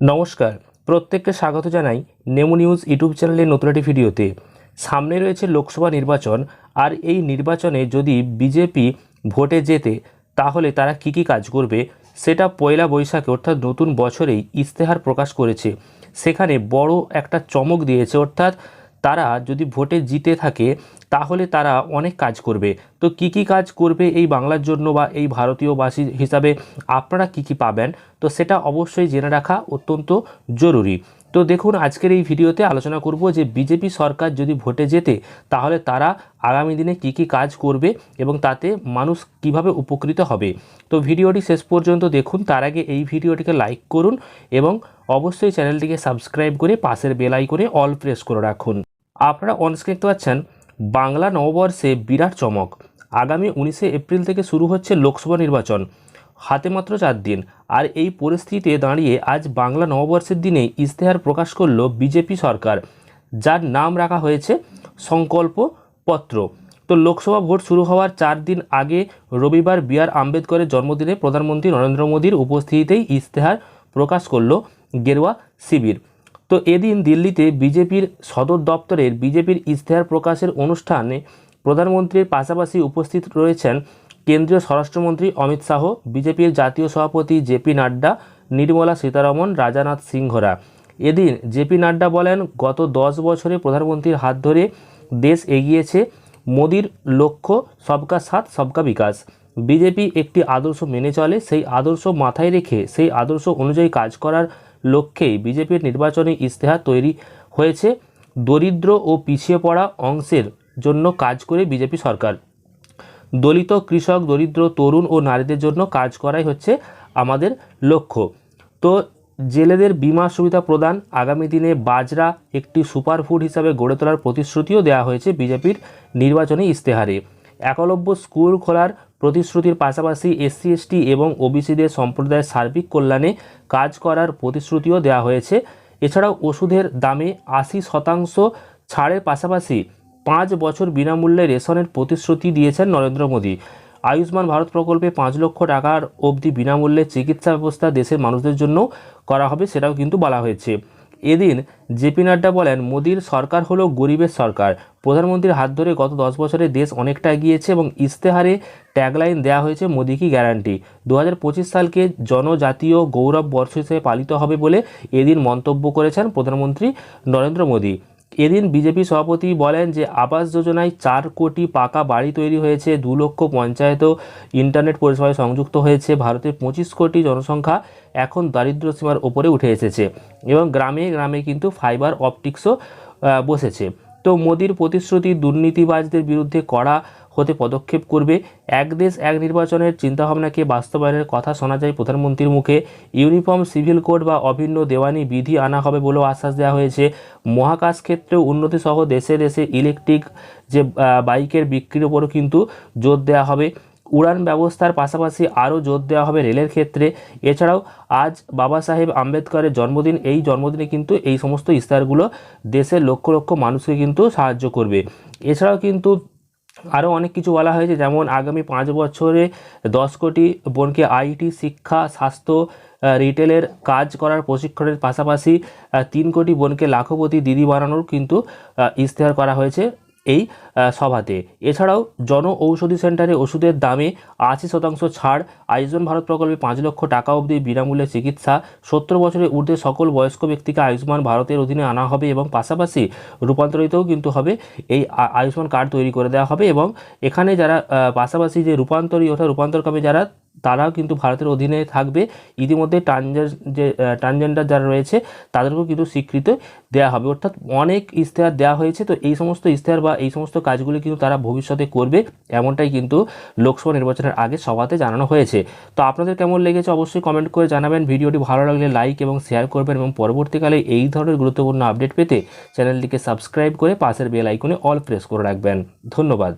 নমস্কার। প্রত্যেককে স্বাগত জানাই নেমো নিউজ ইউটিউব চ্যানেলের নতুন একটি ভিডিওতে। সামনে রয়েছে লোকসভা নির্বাচন, আর এই নির্বাচনে যদি বিজেপি ভোটে জেতে, তাহলে তারা কি কি কাজ করবে, সেটা পয়লা বৈশাখে অর্থাৎ নতুন বছরেই ইস্তেহার প্রকাশ করেছে। সেখানে বড় একটা চমক দিয়েছে, অর্থাৎ তারা যদি ভোটে জিতে থাকে তাহলে তারা অনেক কাজ করবে। তো কি কি কাজ করবে এই বাংলার জন্য বা এই ভারতীয়বাসী হিসাবে আপনারা কি কি পাবেন? তো সেটা অবশ্যই জেনে রাখা অত্যন্ত জরুরি। তো দেখুন, আজকের এই ভিডিওতে আলোচনা করব যে বিজেপি সরকার যদি ভোটে যেতে তাহলে তারা আগামী দিনে কি কি কাজ করবে এবং তাতে মানুষ কীভাবে উপকৃত হবে। তো ভিডিওটি শেষ পর্যন্ত দেখুন, তার আগে এই ভিডিওটিকে লাইক করুন এবং অবশ্যই চ্যানেলটিকে সাবস্ক্রাইব করে পাশের বেল করে অল প্রেস করে রাখুন। আপনারা অনস্ক্রিন দেখতে পাচ্ছেন বাংলা নববর্ষে বিরাট চমক। আগামী উনিশে এপ্রিল থেকে শুরু হচ্ছে লোকসভা নির্বাচন। হাতে মাত্র চার দিন। আর এই পরিস্থিতিতে দাঁড়িয়ে আজ বাংলা নববর্ষের দিনে ইশতেহার প্রকাশ করল বিজেপি সরকার, যার নাম রাখা হয়েছে সংকল্প পত্র। তো লোকসভা ভোট শুরু হওয়ার চার দিন আগে রবিবার বি আর আম্বেদকরের জন্মদিনে প্রধানমন্ত্রী নরেন্দ্র মোদীর উপস্থিতিতেই ইশতেহার প্রকাশ করল গেরুয়া শিবির। তো এদিন দিল্লিতে বিজেপির সদর দপ্তরের বিজেপির ইশতেহার প্রকাশের অনুষ্ঠানে প্রধানমন্ত্রীর পাশাপাশি উপস্থিত রয়েছেন কেন্দ্রীয় স্বরাষ্ট্রমন্ত্রী অমিত শাহ, বিজেপির জাতীয় সভাপতি জেপি নাড্ডা, নির্মলা সীতারমন, রাজানাথ সিংহরা। এদিন জেপি নাড্ডা বলেন, গত দশ বছরে প্রধানমন্ত্রীর হাত ধরে দেশ এগিয়েছে, মোদির লক্ষ্য সবকা সাথ, সবকা বিকাশ। বিজেপি একটি আদর্শ মেনে চলে, সেই আদর্শ মাথায় রেখে, সেই আদর্শ অনুযায়ী কাজ করার লক্ষ্যেই বিজেপির নির্বাচনী ইশতেহার তৈরি হয়েছে। দরিদ্র ও পিছিয়ে পড়া অংশের জন্য কাজ করে বিজেপি সরকার। দলিত কৃষক, দরিদ্র, তরুণ ও নারীদের জন্য কাজ করাই হচ্ছে আমাদের লক্ষ্য। তো জেলেদের বিমা সুবিধা প্রদান আগামী দিনে বাজরা একটি সুপারফুড হিসাবে গড়ে তোলার প্রতিশ্রুতিও দেওয়া হয়েছে বিজেপির নির্বাচনী ইশতেহারে। একলব্য স্কুল খোলার প্রতিশ্রুতির পাশাপাশি এসসি, এসটি এবং ওবিসিদের সম্প্রদায়ের সার্বিক কল্যাণে কাজ করার প্রতিশ্রুতিও দেওয়া হয়েছে। এছাড়াও ওষুধের দামে আশি শতাংশ ছাড়ের পাশাপাশি পাঁচ বছর বিনামূল্যে রেশনের প্রতিশ্রুতি দিয়েছেন নরেন্দ্র মোদী। আয়ুষ্মান ভারত প্রকল্পে পাঁচ লক্ষ টাকার অবধি বিনামূল্যে চিকিৎসা ব্যবস্থা দেশের মানুষদের জন্য করা হবে সেটাও কিন্তু বলা হয়েছে। এদিন জেপি নাড্ডা বলেন, মোদীর সরকার হলো গরিবের সরকার। প্রধানমন্ত্রীর হাত ধরে গত দশ বছরে দেশ অনেকটা এগিয়েছে এবং ইশতেহারে ট্যাগলাইন দেওয়া হয়েছে, মোদী কি গ্যারান্টি দু হাজার পঁচিশ সালকে জনজাতীয় গৌরব বর্ষ হিসেবে পালিত হবে বলে এদিন মন্তব্য করেছেন প্রধানমন্ত্রী নরেন্দ্র মোদী। এদিন বিজেপি সভাপতি বলেন যে আবাস যোজনায় চার কোটি পাকা বাড়ি তৈরি হয়েছে, দু লক্ষ পঞ্চায়েতও ইন্টারনেট পরিষেবায় সংযুক্ত হয়েছে ভারতের পঁচিশ কোটি জনসংখ্যা এখন দারিদ্র সীমার ওপরে উঠে এসেছে এবং গ্রামে গ্রামে কিন্তু ফাইবার অপটিক্সও বসেছে। তো মোদির প্রতিশ্রুতি দুর্নীতিবাজদের বিরুদ্ধে কড়া হতে পদক্ষেপ করবে। এক দেশ, এক নির্বাচনের চিন্তাভাবনাকে বাস্তবায়নের কথা শোনা যায় প্রধানমন্ত্রীর মুখে। ইউনিফর্ম সিভিল কোড বা অভিন্ন দেওয়ানি বিধি আনা হবে বলেও আশ্বাস দেওয়া হয়েছে। মহাকাশ ক্ষেত্রেও উন্নতি সহ দেশে দেশে ইলেকট্রিক যে বাইকের বিক্রির ওপরও কিন্তু জোর দেওয়া হবে। উড়ান ব্যবস্থার পাশাপাশি আরও জোর দেওয়া হবে রেলের ক্ষেত্রে। এছাড়াও আজ বাবা সাহেব আম্বেদকরের জন্মদিন, এই জন্মদিনে কিন্তু এই সমস্ত ইস্তারগুলো দেশের লক্ষ লক্ষ মানুষকে কিন্তু সাহায্য করবে। এছাড়াও কিন্তু আরও অনেক কিছু বলা হয়েছে, যেমন আগামী পাঁচ বছরে দশ কোটি বোনকে আইটি, শিক্ষা, স্বাস্থ্য রিটেলের কাজ করার প্রশিক্ষণের পাশাপাশি তিন কোটি বোনকে লাখপতি দিদি বানানোর কিন্তু ইশতেহার করা হয়েছে। এই সভাতে। এছাড়াও জন ঔষধি সেন্টারে ওষুধের দামে আশি শতাংশ ছাড়, আয়ুষ্মান ভারত প্রকল্পে পাঁচ লক্ষ টাকা অবধি বিনামূল্যে চিকিৎসা, সত্তর বছরের ঊর্ধ্বে সকল বয়স্ক ব্যক্তিকে আয়ুষ্মান ভারতের অধীনে আনা হবে এবং পাশাপাশি রূপান্তরিতও কিন্তু হবে, এই আয়ুষ্মান কার্ড তৈরি করে দেওয়া হবে এবং এখানে যারা পাশাপাশি যে রূপান্তরী অর্থাৎ রূপান্তরকামী যারা তারাও কিন্তু ভারতের অধীনে থাকবে। ইতিমধ্যে ট্রানজের যে ট্রানজেন্ডার যারা রয়েছে, তাদেরকেও কিন্তু স্বীকৃত দেওয়া হবে। অর্থাৎ অনেক ইশতেহার দেওয়া হয়েছে। তো এই সমস্ত ইশতেহার বা এই সমস্ত কাজগুলি কিন্তু তারা ভবিষ্যতে করবে, এমনটাই কিন্তু লোকসভা নির্বাচনের আগে সভাতে জানানো হয়েছে। তো আপনাদের কেমন লেগেছে অবশ্যই কমেন্ট করে জানাবেন। ভিডিওটি ভালো লাগলে লাইক এবং শেয়ার করবেন এবং পরবর্তীকালে এই ধরনের গুরুত্বপূর্ণ আপডেট পেতে চ্যানেলটিকে সাবস্ক্রাইব করে পাশের বেল আইকনে অল প্রেস করে রাখবেন। ধন্যবাদ।